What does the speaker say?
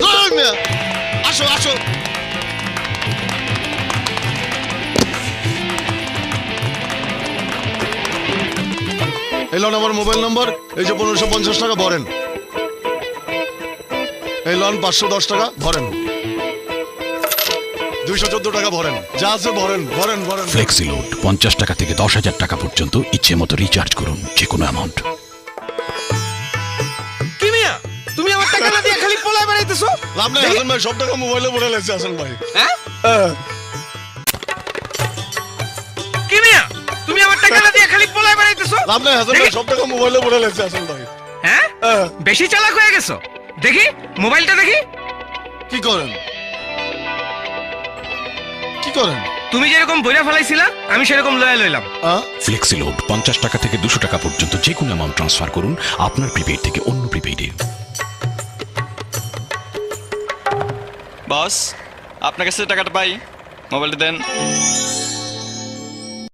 ধরুন মিয়া। আসো আসো এই লন আমার মোবাইল নম্বর এই যে পনেরোশো পঞ্চাশ টাকা ভরেন এই লন পাঁচশো দশ টাকা ভরেন দুইশো চোদ্দ টাকা ভরেন যা আছে ভরেন ভরেন ভরেন ফ্লেক্সিলোড পঞ্চাশ টাকা থেকে দশ হাজার টাকা পর্যন্ত ইচ্ছে মতো রিচার্জ করুন যে কোনো অ্যামাউন্ট খালি বেড়াইতেছো লাভ নাই। হাসান ভাই সব টাকা মোবাইলে ভরে লাগছে হাসান ভাই। হ্যাঁ? হ্যাঁ। কি মিয়া? তুমি আমার টাকা না দিয়ে খালি পলায় বেড়াইতেছো লাভ নাই হাসান ভাই। সব টাকা মোবাইলে ভরে লাগছে হাসান ভাই। হ্যাঁ? হ্যাঁ। বেশি চালাক হয়ে গেছো? দেখি মোবাইলটা দেখি। কি করেন? কি করেন? তুমি যেরকম বইরা ফেলাইছিলা আমি সেরকম লয়া লইলাম। হ্যাঁ ফ্লেক্সিলোড পঞ্চাশ টাকা থেকে দুশো টাকা পর্যন্ত যে কোনো অ্যামাউন্ট ট্রান্সফার করুন আপনার প্রিপেড থেকে অন্য প্রিপেডে বস আপনার কাছে টাকাটা পাই মোবাইলটা দেন।